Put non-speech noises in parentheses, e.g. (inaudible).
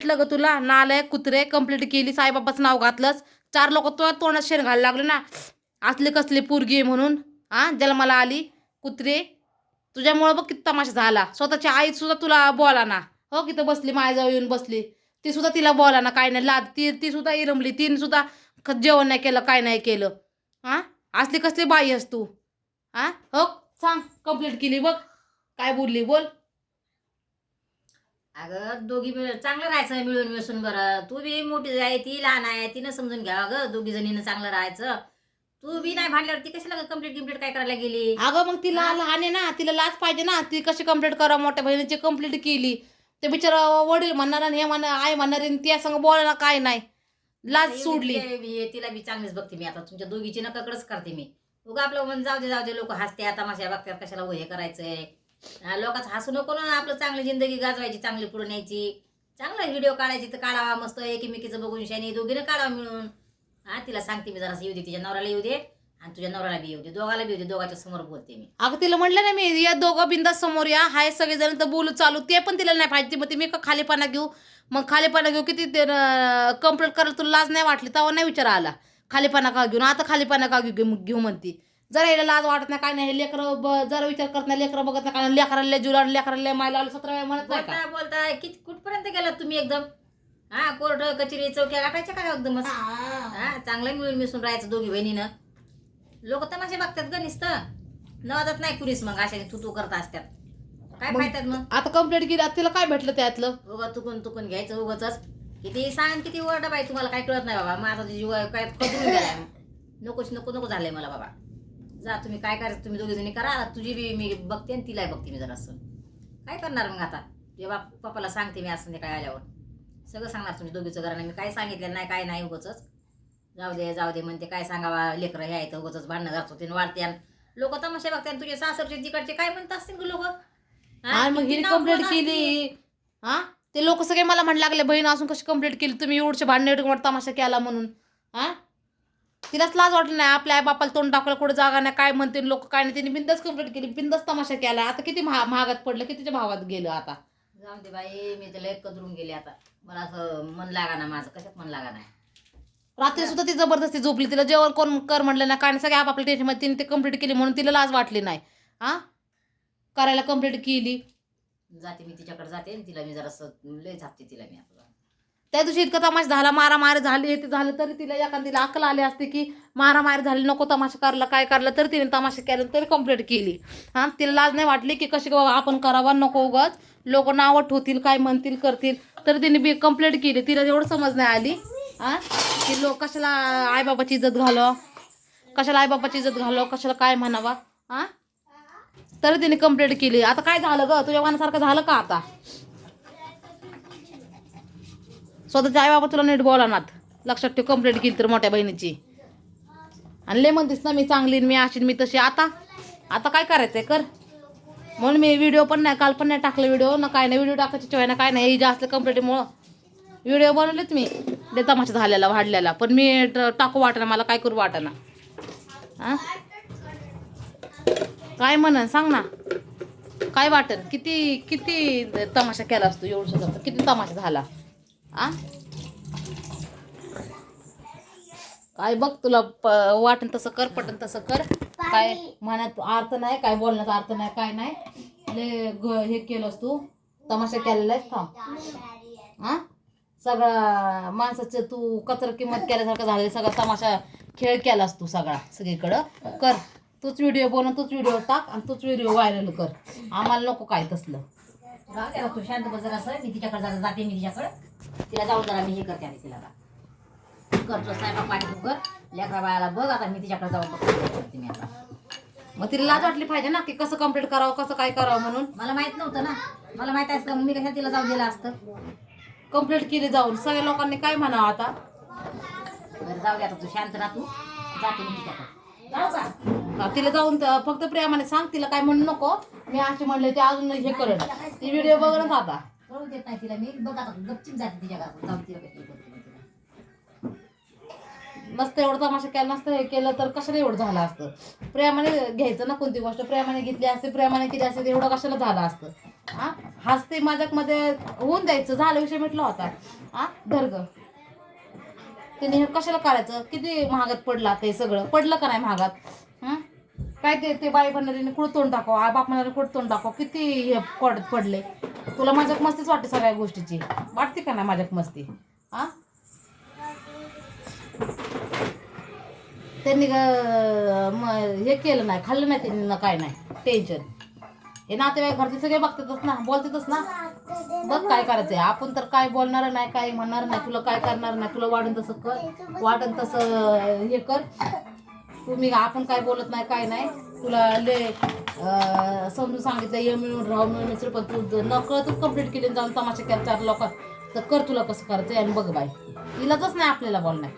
म्हटलं ग तुला? नालय कुत्रे कंप्लीट केली साईबाबाचं नाव घातलंस. चार लोक तुला तोंडात शेण घालायला लागले ना. असले कसले पोरगी आहे म्हणून हा जन्माला आली. कुत्रे तुझ्यामुळं बघ किती तमाशा झाला. स्वतःची आई सुद्धा तुला बोला ना. हो किती बसली माझ्याजवळ येऊन बसली. ती सुद्धा तिला बोला ना काय नाही लाद ती ती सुद्धा इरमली. तिने सुद्धा जेवण नाही केलं काय नाही केलं. हा असली कसली बाई आहेस तू. हां हो सांग कंप्लीट केली बघ. काय बोलली बोल. अगं दोघी मिळ- चांगलं राहायचं मिळून मिसळून बरं. तू बी मोठी आहे ती लहान आहे तिनं समजून घ्यावं ग दोघी जणीनं चांगलं राहायचं. तू बी नाही भांडल्यावर ती कशाला कंप्लीट कंप्लीट काय करायला गेली? अगं मग तिला लहान आहे ना तिला लाच पाहिजे ना ती कशी कंप्लीट करा मोठ्या बहिणीची कंप्लीट केली. ते बिचारा वडील म्हणणार आणि हे म्हणणार आई म्हणणार आणि त्या संग बोलायला काय नाही. लाज सोडली. ती- ती- तिला बी चांगलीच बघते मी आता. तुमच्या दोघीची नकाकडच करते मी. उगा आपलं म्हणून जाऊ दे जाऊ दे लोक हसते आता माझ्या बघतात कशाला हो हे करायचंय. हा, लोकांचं हसू नको ना आपलं चांगली जिंदगी गाजवायची चांगली पुढे न्यायची. चांगला व्हिडिओ काढायची तर काढावा मस्त एकमेकीचं बघून शानी दोघीनं काढावा मिळून. हा तिला सांगते मी जरा येऊ दे तिच्या नवऱ्याला येऊ दे आणि तुझ्या नवऱ्याला बी येऊ दे दोघाला बी येऊ दे दोघाच्या समोर बोलते मी. अगं तिला म्हटलं ना मी या दोघं बिंदा समोर या हाय सगळेजण तर बोलू चालू ते पण तिला नाही पाहिजे मग ते मी का खालीपणा घेऊ? मग खालीपणा घेऊ किती ते कंप्लीट करायला तुला लाज नाही वाटली तेव्हा नाही विचार आला. खालीपणा का घेऊन आता खालीपणा का घेऊ घेऊ म्हणती. जरा याला लाज वाटत नाही काय नाही लेकरं ब- जरा विचार करत नाही लेकरं बघत नाही काय लेकराला जुला लेकराला मायला आलं सतरा वेळा म्हणत नाही का? बोलता बोलता किती कुठपर्यंत गेलात तुम्ही एकदम? हा कोर्ट कचेरी चौक्या गाठायच्या काय एकदमच हा चांगलं मिळून मिसळून राहायचं दोघी बहिणीनं. लोक तमाशे बघतात ग नुसतं. नवदात नाही कुणीच मग अशा तू तू करत असतात काय मग- मग? आता कंप्लीट केली आता तिला काय भेटलं त्यातलं? उगा तुकून तुकून घ्यायचं उगाच. किती सांग किती वर्ड बाई तुम्हाला काय कळत नाही बाबा. माझा जीव काय गेलाय. (laughs) नकोच नको नको झालंय मला बाबा. जा तुम्ही काय करायचं तुम्ही दोघी जणी करा. तुझी बी मी बघते आणि तिलाही बघते मी जरासं काय करणार मग आता? बाप पप्पाला सांगते मी आज संध्याकाळी आल्यावर. सगळं सांगणार तुमच्या दोघीचं घराने मी काय सांगितलं नाही काय नाही उगच जाऊ दे जाऊ दे म्हणते काय सांगावा? लेकरं हे आहेत उगच भांडणं घालत होते वाढते लोक तमाशा बघते आणि तुझे सासरचे तिकडचे काय म्हणत असतील लोक? मग हिने कंप्लीट केली. हा? ते लोक सगळे मला म्हण लागले बहीण असून कशी कंप्लीट केली? तुम्ही एवढचे भांडणे तमाशा केला म्हणून. हा? तिलाच लाज वाटली नाही आपल्या आई बापाला तोंड टाकायला कुठं जागा नाही काय म्हणते लोक काय नाही त्यांनी बिंदच कंप्लीट केली बिंदच तमाशा केला. आता किती महा महागात पडलं कितीच्या भावात गेलं आता? जाऊ दे बाई मी त्याला एक कदरून गेले आता. मला असं मन लागा ना माझं कशात मन लागा नाही? रात्री सुद्धा ती जबरदस्ती झोपली तिला जेवण कोण कर म्हटलं ना काय नाही सगळे आपापल्या टेन्शनमध्ये तिने ते कंप्लीट केली म्हणून तिला लाज वाटली नाही. हा करायला कंप्लीट केली. जाते मी तिच्याकडे जाते आणि तिला मी जरासं लय झापते तिला मी आता. त्या दिवशी इतका तमाशा झाला मारामारी झाली हे ते झालं तरी तिला एखादीला अकल आली असते की मारामारी झाली नको तमाशा करला काय करलं तरी तिने तमाशा केला तरी कंप्लीट केली. हां तिला लाज नाही वाटली की कशी बाबा आपण करावा नको उगाच. लोक नावं ठेवतील काय म्हणतील करतील तरी तिने बी कंप्लीट केली. तिला एवढं समज नाही आली. हां की लोक कशाला आईबाबाची इज्जत घालव? कशाला आईबाबाची इज्जत घालव? कशाला काय म्हणावा? हां? तरी तिने कंप्लीट केली. आता काय झालं ग? तुझ्या मनासारखं झालं का आता? स्वतःच्या आई बाबा तुला नीट बोलानात. लक्षात ठेव कंप्लेंट केली तर मोठ्या बहिणीची. आणि लय म्हणतेस ना मी चांगली मी अशी मी तशी. आता आता काय करायचंय? कर. म्हणून मी व्हिडिओ पण नाही काल पण नाही टाकलं व्हिडिओ ना काय नाही व्हिडिओ टाकायची चिवाय ना काय नाही. ही जास्त कंप्लेंटमुळं व्हिडिओ बनवलेत मी. ले तमाशा झालेला वाढलेला. पण मी ट- टाकू वाटेना मला काय करू वाटेना. हां काय म्हणन सांग ना. काय वाटन? किती किती तमाशा केला असतो एवढं किती तमाशा झाला? आ? काय बघ तुला वाटन तसं कर पटन तसं कर. काय मनात अर्थ नाही काय बोलण्यात अर्थ नाही काय नाही. ले हे केलंस तू तमाशा केलेला आहेस हा सगळा माणसाचं तू कचरा किंमत केल्यासारखं झालं सगळा तमाशा खेळ केलास तू सगळा सगळीकडं. कर. तूच व्हिडिओ बनव तूच व्हिडिओ टाक आणि तूच व्हिडिओ व्हायरल कर. आम्हाला नको काय तसलं. जाऊ दे तू शांत बस जरासं मी तिच्याकडे जरा जाते मी तिच्याकडे. तिला जाऊन जरा मी हे करते आणि तिला. करतो स्वयंपाक पाणी तू कर. लेकरा बाळाला बघ आता मी तिच्याकडे जाऊन करते मी आता. मग तिला लाज वाटली पाहिजे ना की कसं कंप्लीट करावं कसं काय करावं म्हणून? मला माहीत नव्हतं ना. मला माहीत असतं मग मी कशा तिला जाऊन दिलं असतं. कंप्लीट केली जाऊन. सगळ्या लोकांनी काय म्हणावं आता? बरं जाऊ दे आता तू शांत राह तू. जाते मी तिच्याकडे. जाऊ का? तिला जाऊन फक्त प्रेमाने सांग तिला काय म्हणू नको. मी असे म्हणले ते अजून हे करेल ती व्हिडिओ बघणच आता. कळू देत नाही तिला मी. बघ आता गपचीप जाते तिच्या घरात जाऊन तिला भेटली करते मी तिला. नसतं एवढं तमाशा केला नसतं हे केलं तर कशाला एवढं झालं असतं? प्रेमाने घ्यायचं ना कोणती गोष्ट? प्रेमाने घेतली असते प्रेमाने केली असते एवढं कशाला झालं असतं? हा हसते माझ्यामध्ये होऊन द्यायचं झालं विषय मिटला होता. हा धर्ग त्याने हे कशाला करायचं किती महागात पडला ते सगळं? पडलं का नाही महागात? हं? काय ते ते बाई म्हणणारीने कुठं तोंड टाकाव आई बाप म्हणणारे कुठं तोंड टाकाव किती हे पड पडले? तुला माझ्यात मस्तीच वाटते सगळ्या गोष्टीची. वाटते का नाही माझ्यात मस्ती? हा? त्यांनी ग- हे केलं नाही खाल्लं नाही त्यांनी काय नाही. टेन्शन हे नातेवाईक घरचे सगळे बघतातच ना बोलतातच ना. बघ काय करायचंय. आपण तर काय बोलणार नाही काय म्हणणार नाही तुला काय करणार नाही तुला वाटन तसं कर वाटन तसं हे कर. मी आपण काय बोलत नाही काय नाही. तुला ले समजून सांगितलं ये मिळून राहू मिळून मिसळ पण तू जर नकळतच कंप्लीट केली जाऊन तमाशा केला चार लोक तर कर तुला कसं करायचं आणि बघ बाय इलाजच नाही आपल्याला बोलणार